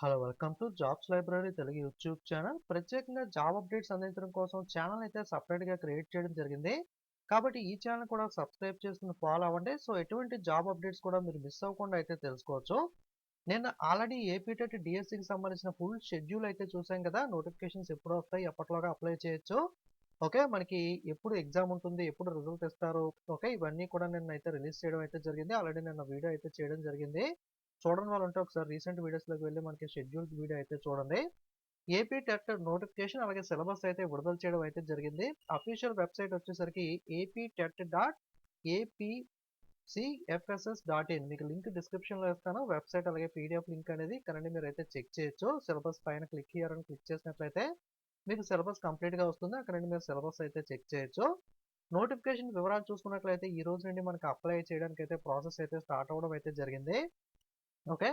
Hello welcome to jobs library Telugu YouTube channel. ప్రత్యేకంగా job updates అందించడం కోసం channel అయితే సపరేట్గా క్రియేట్ చేయడం జరిగింది. కాబట్టి ఈ ఛానల్ కూడా సబ్స్క్రైబ్ చేసుకుని ఫాలో అవ్వండి. సో ఎటువంటి జాబ్ అప్డేట్స్ కూడా మీరు మిస్ అవ్వకుండా అయితే తెలుసుకోవచ్చు. నేను ఆల్రెడీ ఏపీటెట్ డిఎస్సికి సంబంధించిన ఫుల్ షెడ్యూల్ అయితే చూసాం కదా. నోటిఫికేషన్స్ ఎప్పుడు వస్తాయి ఎప్పటిలోగా అప్లై చేయొచ్చు. ఓకే మనకి ఎప్పుడు ఎగ్జామ్ ఉంటుంది ఎప్పుడు రిజల్ట్ ఇస్తారు. ఓకే ఇవన్నీ కూడా నేను అయితే రిలీజ్ చేయడం అయితే జరిగింది. ఆల్రెడీ నేను వీడియో అయితే చేయడం జరిగింది. చూడని వాళ్ళు ఉంటే ఒకసారి రీసెంట్ వీడియోస్లోకి వెళ్ళి మనకి షెడ్యూల్ వీడియో అయితే చూడండి. ఏపీ టెట్ నోటిఫికేషన్ అలాగే సిలబస్ అయితే విడుదల చేయడం అయితే జరిగింది. అఫీషియల్ వెబ్సైట్ వచ్చేసరికి AP TET dot APCFSS dot in. మీకు లింక్ డిస్క్రిప్షన్లో ఇస్తాను వెబ్సైట్ అలాగే పీడిఎఫ్ లింక్ అనేది కరెంట్ మీరు అయితే చెక్ చేయొచ్చు. సిలబస్ పైన క్లిక్ చేయాలని క్లిక్ చేసినట్లయితే మీకు సిలబస్ కంప్లీట్గా వస్తుంది. అక్కడ నుండి మీరు సిలబస్ అయితే చెక్ చేయొచ్చు. నోటిఫికేషన్ వివరాలు చూసుకున్నట్లయితే ఈ రోజు నుండి మనకి అప్లై చేయడానికి అయితే ప్రాసెస్ అయితే స్టార్ట్ అవ్వడం అయితే జరిగింది. ఓకే?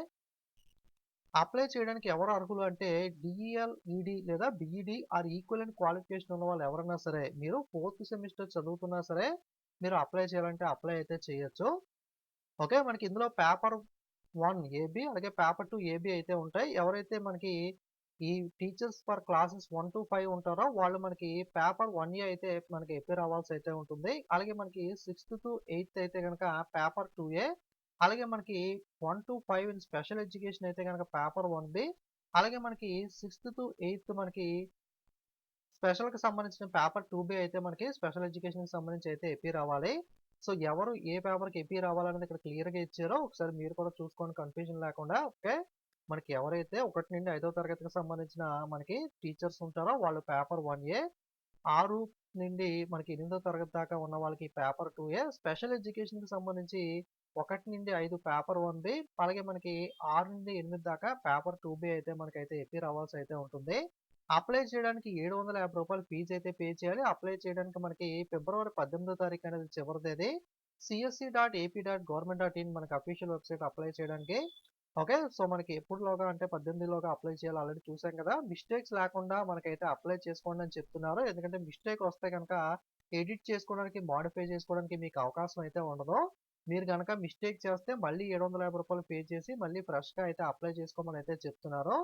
అప్లై చేయడానికి ఎవరు అర్హులు అంటే డిఈఎల్ ఈడి లేదా బిఈడి ఆర్ ఈక్వల్ క్వాలిఫికేషన్ ఉన్న వాళ్ళు ఎవరైనా సరే మీరు ఫోర్త్ సెమిస్టర్ చదువుతున్నా సరే మీరు అప్లై చేయాలంటే అప్లై అయితే చేయొచ్చు. ఓకే? మనకి ఇందులో పేపర్ వన్ ఏబి అలాగే పేపర్ టూ ఏబి అయితే ఉంటాయి. ఎవరైతే మనకి ఈ teachers for classes one to five ఉంటారో వాళ్ళు మనకి పేపర్ వన్ ఏ అయితే మనకి ఎపేర్ అవ్వాల్సి అయితే ఉంటుంది. అలాగే మనకి సిక్స్త్ టు ఎయిత్ అయితే కనుక పేపర్ టూ ఏ అలాగే మనకి one to five in special education అయితే కనుక పేపర్ వన్ బి అలాగే మనకి సిక్స్త్ టు ఎయిత్ మనకి స్పెషల్కి సంబంధించిన పేపర్ టూ బి అయితే మనకి స్పెషల్ ఎడ్యుకేషన్కి సంబంధించి అయితే ఎపీ రావాలి. సో ఎవరు ఏ పేపర్కి ఎపీ రావాలనేది ఇక్కడ క్లియర్గా ఇచ్చారో ఒకసారి మీరు కూడా చూసుకోండి కన్ఫ్యూజన్ లేకుండా ఓకే? మనకి ఎవరైతే ఒకటి నుండి ఐదో తరగతికి సంబంధించిన మనకి టీచర్స్ ఉంటారో వాళ్ళు పేపర్ వన్ ఏ ఆరు నుండి మనకి ఎనిమిదో తరగతి దాకా ఉన్న వాళ్ళకి పేపర్ టూ ఏ స్పెషల్ ఎడ్యుకేషన్కి సంబంధించి ఒకటి నుండి ఐదు పేపర్ వన్ బి అలాగే మనకి ఆరు నుండి ఎనిమిది దాకా పేపర్ టూ బి అయితే మనకైతే ఎపీ రావాల్సి అయితే ఉంటుంది. అప్లై చేయడానికి ఏడు వందల యాభై రూపాయలు ఫీజు అయితే పే చేయాలి. అప్లై చేయడానికి మనకి ఫిబ్రవరి పద్దెనిమిదో తారీఖు అనేది చివరి తేదీ CSC dot AP dot government dot in మనకి అఫీషియల్ వెబ్సైట్ అప్లై చేయడానికి ఓకే. సో మనకి ఎప్పుడులోగా అంటే పద్దెనిమిదిలోగా అప్లై చేయాలి ఆల్రెడీ చూసాం కదా! మిస్టేక్స్ లేకుండా మనకైతే అప్లై చేసుకోండి అని చెప్తున్నారు. ఎందుకంటే మిస్టేక్ వస్తే కనుక ఎడిట్ చేసుకోవడానికి మాడిఫై చేసుకోవడానికి మీకు అవకాశం అయితే ఉండదు. మీరు కనుక మిస్టేక్ చేస్తే మళ్ళీ ఏడు వందల యాభై రూపాయలు పే చేసి మళ్ళీ ఫ్రెష్గా అయితే అప్లై చేసుకోమని అయితే చెప్తున్నారు.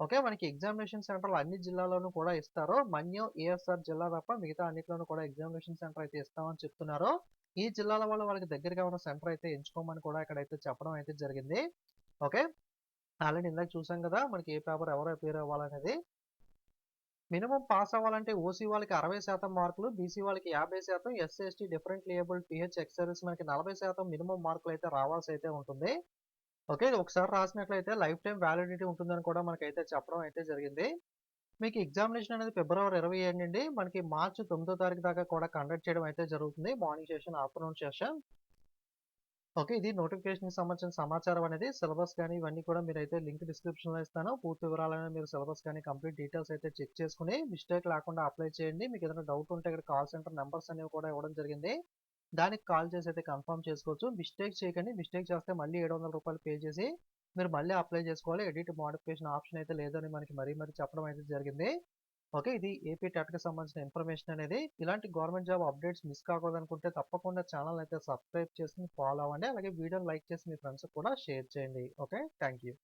ఓకే. మనకి ఎగ్జామినేషన్ సెంటర్లు అన్ని జిల్లాల్లోనూ కూడా ఇస్తారు. మన్యం ఏఎస్ఆర్ జిల్లా తప్ప మిగతా అన్నిట్లోనూ కూడా ఎగ్జామినేషన్ సెంటర్ అయితే ఇస్తామని చెప్తున్నారు. ఈ జిల్లాల వాళ్ళు వాళ్ళకి దగ్గరగా ఉన్న సెంటర్ అయితే ఎంచుకోమని కూడా ఇక్కడ అయితే చెప్పడం అయితే జరిగింది. ఓకే? ఆల్రెడీ ఇందాక చూసాం కదా! మనకి ఏ పేపర్ ఎవరు అపేర్ అవ్వాలనేది. మినిమం పాస్ అవ్వాలంటే ఓసీ వాళ్ళకి అరవై శాతం మార్కులు బీసీ వాళ్ళకి యాభై శాతం SC ST different label PH ex service మనకి నలభై శాతం మినిమం మార్కులు అయితే రావాల్సి అయితే ఉంటుంది. ఓకే? ఒకసారి రాసినట్లయితే లైఫ్ టైం వ్యాలిడిటీ ఉంటుందని కూడా మనకైతే చెప్పడం అయితే జరిగింది. మీకు ఎగ్జామినేషన్ అనేది ఫిబ్రవరి ఇరవై ఏడు నుండి మనకి మార్చి తొమ్మిదో తారీఖు దాకా కూడా కండక్ట్ చేయడం అయితే జరుగుతుంది. Morning session afternoon session. Okay ఇది నోటిఫికేషన్కి సంబంధించిన సమాచారం అనేది సిలబస్ కానీ ఇవన్నీ కూడా మీరు అయితే లింక్ డిస్క్రిప్షన్లో ఇస్తాను. పూర్తి వివరాలైనా మీరు సిలబస్ కానీ కంప్లీట్ డీటెయిల్స్ అయితే చెక్ చేసుకుని మిస్టేక్ లేకుండా అప్లై చేయండి. మీకు ఏదైనా డౌట్ ఉంటే ఇక్కడ కాల్ సెంటర్ నెంబర్స్ అనేవి కూడా ఇవ్వడం జరిగింది. దానికి కాల్ చేసి అయితే కన్ఫర్మ్ చేసుకోవచ్చు. మిస్టేక్ చేయకండి. మిస్టేక్ చేస్తే మళ్ళీ ఏడు వందల రూపాయలు పే చేసి మీరు మళ్ళీ అప్లై చేసుకోవాలి. ఎడిట్ మోడిఫికేషన్ ఆప్షన్ అయితే లేదని మనకి మరీ మరీ చెప్పడం అయితే జరిగింది. ఓకే ఇది ఏపీ టెట్కి సంబంధించిన ఇన్ఫర్మేషన్ అనేది ఇలాంటి గవర్నమెంట్ జాబ్ అప్డేట్స్ మిస్ కాకూడదనుకుంటే తప్పకుండా ఛానల్ అయితే సబ్స్క్రైబ్ చేసి ఫాలో అవ్వండి. అలాగే వీడియోని లైక్ చేసి మీ ఫ్రెండ్స్ కూడా షేర్ చేయండి. Okay thank you